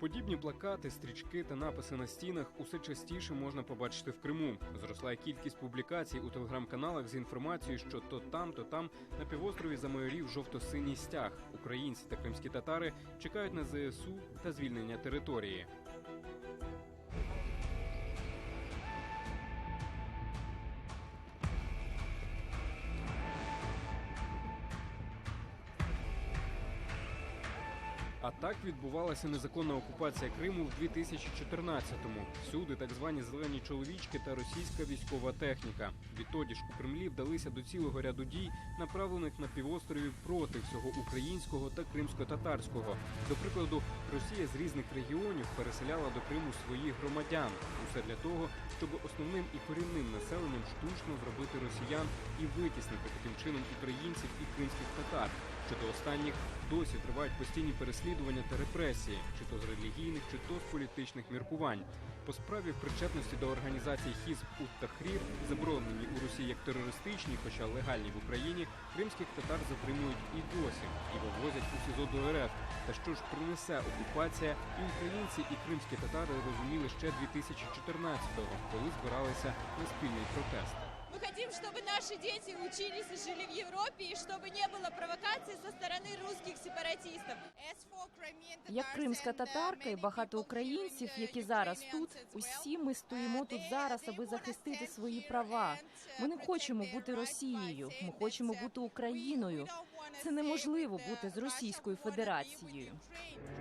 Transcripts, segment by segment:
Подібні плакати, стрічки та написи на стінах усе частіше можна побачити в Криму. Зросла кількість публікацій у телеграм-каналах з інформацією, що то там, то там на півострові замайорів жовто-синій стяг. Українці та кримські татари чекають на ЗСУ та звільнення території. А так відбувалася незаконна окупація Криму в 2014-му. Всюди так звані зелені чоловічки та російська військова техніка. Відтоді ж у Кремлі вдалися до цілого ряду дій, направлених на півострові проти всього українського та кримсько-татарського. До прикладу, Росія з різних регіонів переселяла до Криму своїх громадян. Усе для того, щоб основним і корінним населенням штучно зробити росіян і витіснити таким чином українців і кримських татар. Щодо останніх досі тривають постійні переслідування та репресії, чи то з релігійних, чи то з політичних міркувань. По справі в причетності до організації Хізб ут Тахрір, заборонені у Росії як терористичні, хоча легальні в Україні, кримських татар затримують і досі і вивозять у СІЗО до РФ. Та що ж принесе окупація, і українці, і кримські татари розуміли ще 2014-го, коли збиралися на спільний протест. Мы хотим, чтобы наши дети учились и жили в Европе, и чтобы не было провокаций со стороны русских сепаратистов. Як кримська татарка і багато українців, які зараз тут, усі ми стоїмо тут зараз, аби захистити свої права. Ми не хочемо бути Росією, ми хочемо бути Україною. Це неможливо бути з Російською Федерацією.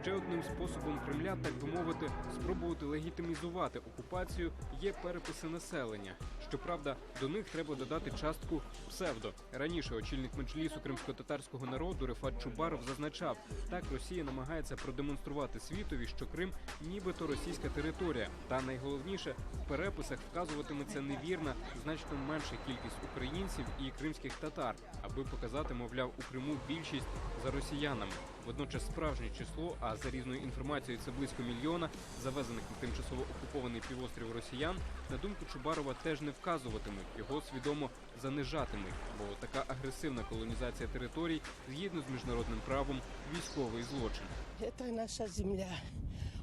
Ще одним способом Кремля, так би мовити, спробувати легітимізувати окупацію є переписи населення. Щоправда, до них треба додати частку псевдо. Раніше очільник меджлісу кримсько-татарського народу Рефат Чубаров зазначав, так Росія намагається продемонструвати світові, що Крим нібито російська територія. Та найголовніше в переписах вказуватиметься невірна, значно менша кількість українців і кримських татар, аби показати, мовляв, у Криму більшість за росіянами. Водночас справжнє число, а за різною інформацією це близько мільйона завезених на тимчасово окупований півострів росіян. На думку Чубарова теж не вказуватимуть, його свідомо занижатимуть, бо така агресивна колонізація територій згідно з міжнародним правом військовий злочин. Это наша земля,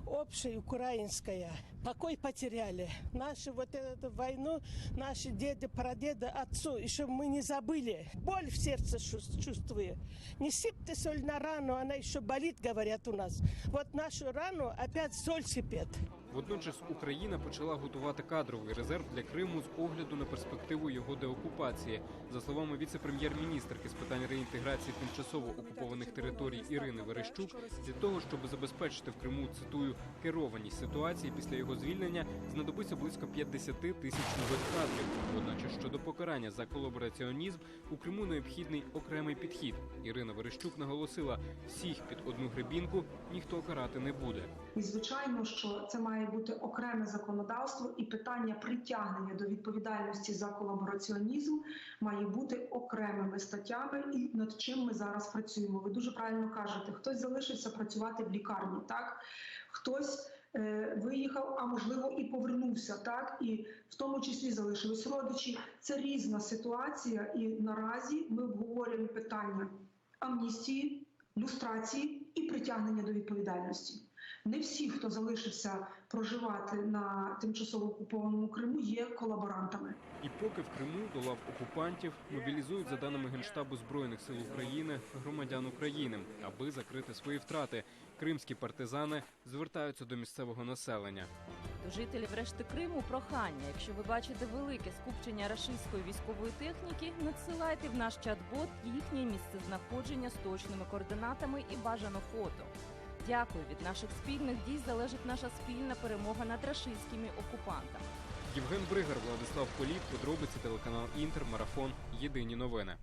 общая украинская Покой потеряли. Наши вот эту войну, наши деды, прадеды, отцу, еще мы не забыли. Боль в сердце шу- чувствую. Не сыпьте соль на рану, она еще болит, говорят у нас. Вот нашу рану опять соль сыпет. Водночас Україна почала готувати кадровий резерв для Криму з огляду на перспективу його деокупації. За словами віце-прем'єр-міністрки з питань реінтеграції тимчасово окупованих територій Ірини Верещук, для того, щоб забезпечити в Криму цитую керованість ситуації після його звільнення, знадобиться близько 50 тисяч нових кадрів. Одначе щодо покарання за колабораціонізм у Криму необхідний окремий підхід. Ірина Верещук наголосила, всіх під одну гребінку ніхто карати не буде. І звичайно, що це має бути окреме законодавство, і питання притягнення до відповідальності за колабораціонізм має бути окремими статтями, і над чим ми зараз працюємо. Ви дуже правильно кажете, хтось залишився працювати в лікарні, так хтось. Е, Виїхав, а можливо і повернувся, так і в тому числі залишились родичі. Це різна ситуація, і наразі ми обговорюємо питання амністії, люстрації і притягнення до відповідальності. Не всі, хто залишився проживати на тимчасово окупованому Криму, є колаборантами. І поки в Криму до лав окупантів мобілізують за даними Генштабу Збройних сил України громадян України, аби закрити свої втрати. Кримські партизани звертаються до місцевого населення. До жителів решти Криму прохання. Якщо ви бачите велике скупчення рашистської військової техніки, надсилайте в наш чат-бот їхнє місце знаходження з точними координатами і бажано фото. Дякую. Від наших спільних дій залежить наша спільна перемога над рашистськими окупантами. Євген Бригар, Владислав Політ, подробиці телеканал Інтер, Марафон. Єдині новини.